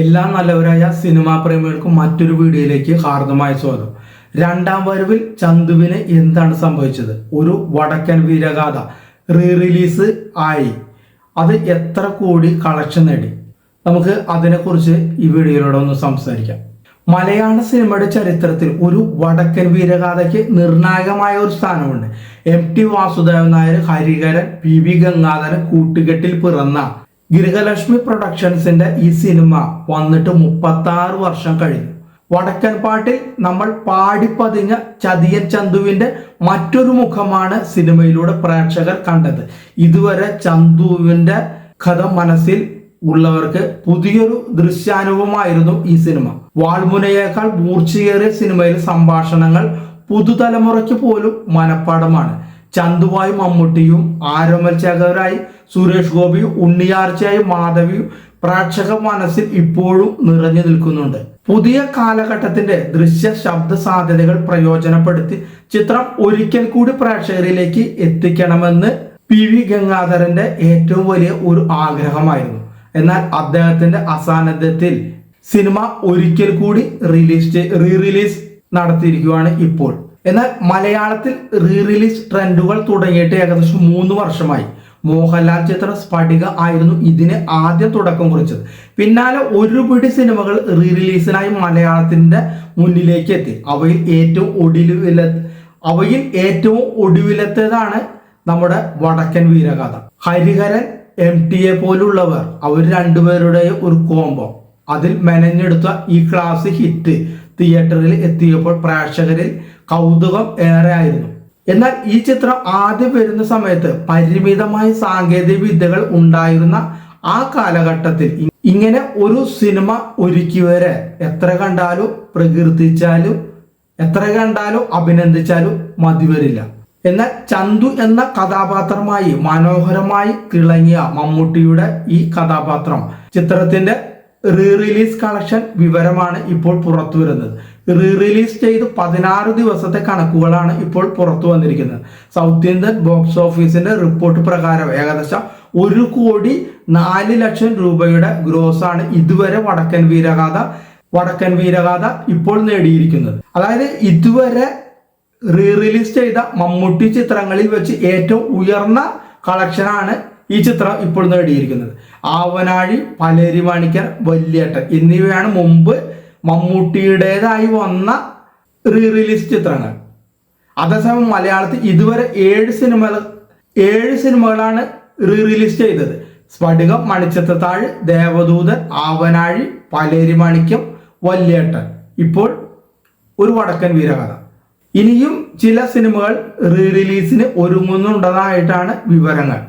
എല്ലാ നല്ലവരായ സിനിമാ പ്രേമികൾക്കും മറ്റൊരു വീഡിയോയിലേക്ക് ഹാർദമായ സ്വാഗതം. രണ്ടാം വരവിൽ ചന്തുവിന് എന്താണ് സംഭവിച്ചത്? ഒരു വടക്കൻ വീരഗാഥ റീ റിലീസ് ആയി. അത് എത്ര കോടി കളക്ഷൻ നേടി? നമുക്ക് അതിനെക്കുറിച്ച് ഈ വീഡിയോയിലൂടെ ഒന്ന് സംസാരിക്കാം. മലയാള സിനിമയുടെ ചരിത്രത്തിൽ ഒരു വടക്കൻ വീരഗാഥയ്ക്ക് നിർണായകമായ ഒരു സ്ഥാനമുണ്ട്. M T Vasudevan Nair Hariharan P V Gangadharan കൂട്ടുകെട്ടിൽ പിറന്ന ഗിരികലക്ഷ്മി പ്രൊഡക്ഷൻസിന്റെ ഈ സിനിമ വന്നിട്ട് മുപ്പത്തി ആറ് വർഷം കഴിഞ്ഞു. വടക്കൻ പാട്ടിൽ നമ്മൾ പാടിപ്പതിഞ്ഞ ചതിയൻ ചന്തുവിന്റെ മറ്റൊരു മുഖമാണ് സിനിമയിലൂടെ പ്രേക്ഷകർ കണ്ടത്. ഇതുവരെ ചന്തുവിന്റെ കഥ മനസ്സിൽ ഉള്ളവർക്ക് പുതിയൊരു ദൃശ്യാനുഭവമായിരുന്നു ഈ സിനിമ. വാൾമുനയേക്കാൾ മൂർച്ചയേറിയ സിനിമയിലെ സംഭാഷണങ്ങൾ പുതുതലമുറയ്ക്ക് പോലും മനപ്പാടമാണ് ചന്തുവായി മമ്മൂട്ടിയും ആരോമൽ ചേകവരായി സുരേഷ് ഗോപി ഉണ്ണിയാർച്ചയായി മാധവി പ്രേക്ഷക മനസ്സിൽ ഇപ്പോഴും നിറഞ്ഞു നിൽക്കുന്നുണ്ട്. പുതിയ കാലഘട്ടത്തിന്റെ ദൃശ്യ ശബ്ദ സാധ്യതകൾ പ്രയോജനപ്പെടുത്തി ചിത്രം ഒരിക്കൽ കൂടി പ്രേക്ഷകരിലേക്ക് എത്തിക്കണമെന്ന് പി വി ഗംഗാധരന്റെ ഏറ്റവും വലിയ ഒരു ആഗ്രഹമായിരുന്നു. എന്നാൽ അദ്ദേഹത്തിന്റെ അസാന്നിധ്യത്തിൽ സിനിമ ഒരിക്കൽ കൂടി റിലീസ് റീ റിലീസ് നടത്തിയിരിക്കുകയാണ് ഇപ്പോൾ. എന്നാൽ മലയാളത്തിൽ റീ റിലീസ് ട്രെൻഡുകൾ തുടങ്ങിയിട്ട് ഏകദേശം മൂന്ന് വർഷമായി. മോഹൻലാൽ ചിത്ര സ്ഫടിക ആയിരുന്നു ഇതിന് ആദ്യം തുടക്കം കുറിച്ചത്. പിന്നാലെ ഒരുപിടി സിനിമകൾ റീ റിലീസിനായി മലയാളത്തിന്റെ മുന്നിലേക്ക് എത്തി. അവയിൽ ഏറ്റവും ഒടുവില അവയിൽ ഏറ്റവും ഒടുവിലത്തേതാണ് നമ്മുടെ വടക്കൻ വീരകഥ ഹരിഹരൻ എം ടി എ പോലുള്ളവർ അവർ രണ്ടുപേരുടെയും ഒരു കോംബോ അതിൽ മെനഞ്ഞെടുത്ത ഈ ക്ലാസ് ഹിറ്റ് തിയേറ്ററിൽ എത്തിയപ്പോൾ പ്രേക്ഷകരിൽ കൗതുകം ഏറെ ആയിരുന്നു എന്നാൽ ഈ ചിത്രം ആദ്യം വരുന്ന സമയത്ത് പരിമിതമായ സാങ്കേതിക വിദ്യകൾ ഉണ്ടായിരുന്ന ആ കാലഘട്ടത്തിൽ ഇങ്ങനെ ഒരു സിനിമ ഒരുക്കിയവരെ എത്ര കണ്ടാലും പ്രകീർത്തിച്ചാലും എത്ര കണ്ടാലും അഭിനന്ദിച്ചാലും മതി വരില്ല. എന്നാൽ ചന്തു എന്ന കഥാപാത്രമായി മനോഹരമായി തിളങ്ങിയ മമ്മൂട്ടിയുടെ ഈ കഥാപാത്രം ചിത്രത്തിന്റെ റീ റിലീസ് കളക്ഷൻ വിവരമാണ് ഇപ്പോൾ പുറത്തു വരുന്നത് റീ റിലീസ് ചെയ്ത് പതിനാറ് ദിവസത്തെ കണക്കുകളാണ് ഇപ്പോൾ പുറത്തു വന്നിരിക്കുന്നത്. സൗത്ത് ഇന്ത്യൻ ബോക്സ് ഓഫീസിന്റെ റിപ്പോർട്ട് പ്രകാരം ഏകദേശം ഒരു കോടി നാല് ലക്ഷം രൂപയുടെ ഗ്രോസ് ആണ് ഇതുവരെ വടക്കൻ വീരഗാഥ വടക്കൻ വീരഗാഥ ഇപ്പോൾ നേടിയിരിക്കുന്നത്. അതായത് ഇതുവരെ റീ റിലീസ് ചെയ്ത മമ്മൂട്ടി ചിത്രങ്ങളിൽ വെച്ച് ഏറ്റവും ഉയർന്ന കളക്ഷനാണ് ഈ ചിത്രം ഇപ്പോൾ നേടിയിരിക്കുന്നത്. ആവനാഴി പലേരി മാണിക്കർ വല്യേട്ടൻ എന്നിവയാണ് മുമ്പ് മമ്മൂട്ടിയുടേതായി വന്ന റീ റിലീസ് ചിത്രങ്ങൾ. അതേസമയം മലയാളത്തിൽ ഇതുവരെ ഏഴ് സിനിമകൾ ഏഴ് സിനിമകളാണ് റീ റിലീസ് ചെയ്തത്. സ്ഫടികം മണിച്ചത്താഴ് ദേവദൂതൻ ആവനാഴി പലേരി മാണിക്യം വല്യേട്ടൻ. ഇപ്പോൾ ഒരു വടക്കൻ വീരകഥ. ഇനിയും ചില സിനിമകൾ റീ റിലീസിന് ഒരുങ്ങുന്നുണ്ടതായിട്ടാണ് വിവരങ്ങൾ.